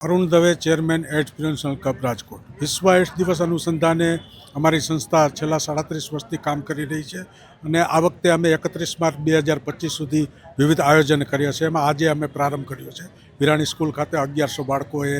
Arun Dave chairman AIDS club Rajkot. વિશ્વ AIDS દિવસ અનુસંધાને અમારી સંસ્થા છેલ્લા સાડત્રીસ વર્ષથી કામ કરી રહી છે અને આ વખતે અમે એકત્રીસ માર્ચ બે હજાર પચીસ સુધી વિવિધ આયોજન કર્યા છે. એમાં આજે અમે પ્રારંભ કર્યો છે. વિરાણી સ્કૂલ ખાતે અગિયારસો બાળકોએ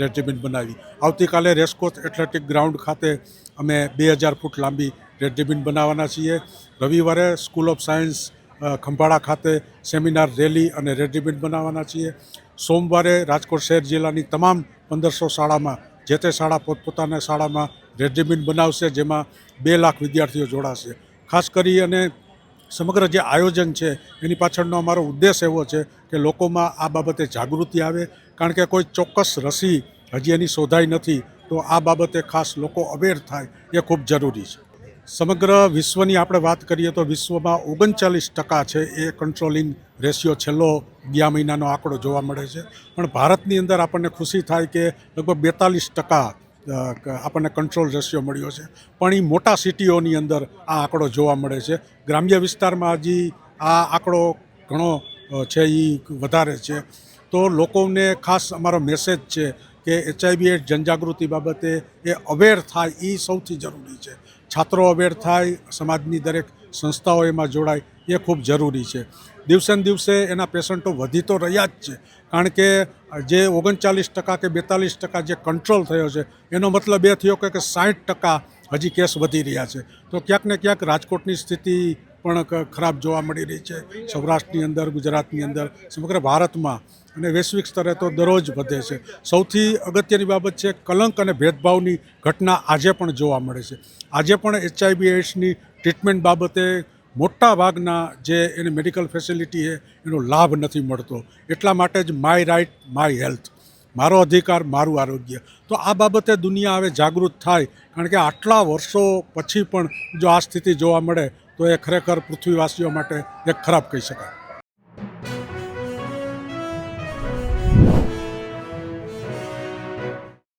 રેડ રિબન બનાવી. આવતીકાલે રેસકોર્સ એથ્લેટિક ગ્રાઉન્ડ ખાતે અમે બે હજાર ફૂટ લાંબી રેડ રિબન બનાવવાના છીએ. રવિવારે સ્કૂલ ઓફ સાયન્સ ખંભાળા ખાતે સેમિનાર, રેલી અને રેડીમેડ બનાવવાના છીએ. સોમવારે રાજકોટ શહેર જિલ્લાની તમામ પંદરસો શાળામાં, જે તે શાળા પોતપોતાના શાળામાં રેડીમેડ બનાવશે, જેમાં બે લાખ વિદ્યાર્થીઓ જોડાશે. ખાસ કરી અને સમગ્ર જે આયોજન છે, એની પાછળનો અમારો ઉદ્દેશ એવો છે કે લોકોમાં આ બાબતે જાગૃતિ આવે. કારણ કે કોઈ ચોક્કસ રસી હજી એની શોધાઈ નથી, તો આ બાબતે ખાસ લોકો અવેર થાય એ ખૂબ જરૂરી છે. સમગ્ર વિશ્વની આપણે વાત કરીએ તો વિશ્વમાં ઓગણચાલીસ ટકા છે એ કંટ્રોલિંગ રેશિયો છેલ્લો ગયા મહિનાનો આંકડો જોવા મળે છે. પણ ભારતની અંદર આપણને ખુશી થાય કે લગભગ બેતાલીસ ટકા આપણને કંટ્રોલ રેશિયો મળ્યો છે. પણ એ મોટા સિટીઓની અંદર આ આંકડો જોવા મળે છે. ગ્રામ્ય વિસ્તારમાં હજી આ આંકડો ઘણો છે એ વધારે છે. તો લોકોને ખાસ અમારો મેસેજ છે કે એચઆઈવી એડ જનજાગૃતિ બાબતે એ અવેર થાય એ સૌથી જરૂરી છે. છાત્રો અવેર થાય, સમાજની દરેક સંસ્થાઓ એમાં જોડાય, એ ખૂબ જરૂરી છે. દિવસે દિવસે એના પેશન્ટો વધી તો રહ્યા જ છે. કારણ કે જે ઓગણચાલીસ ટકા કે બેતાલીસ ટકા જે કંટ્રોલ થયો છે, એનો મતલબ એ થયો કે સાઠ ટકા હજી કેસ વધી રહ્યા છે. તો ક્યાંક ને ક્યાંક રાજકોટની સ્થિતિ પણ ખરાબ જોવા મળી રહી છે. સૌરાષ્ટ્રની અંદર, ગુજરાતની અંદર, સમગ્ર ભારતમાં. અને વૈશ્વિક સ્તરે તો દરરોજ વધે છે. સૌથી અગત્યની બાબત છે, કલંક અને ભેદભાવની ઘટના આજે પણ જોવા મળે છે. આજે પણ એચઆઈવી એડ્સની ટ્રીટમેન્ટ બાબતે મોટા ભાગના જે એની મેડિકલ ફેસિલિટી એનો લાભ નથી મળતો. એટલા માટે જ માય રાઇટ, માય હેલ્થ, મારો અધિકાર, મારું આરોગ્ય. તો આ બાબતે દુનિયા હવે જાગૃત થાય. કારણ કે આટલા વર્ષો પછી પણ જો આ સ્થિતિ જોવા મળે તો એ ખરેખર પૃથ્વીવાસીઓ માટે એક ખરાબ કહી શકાય.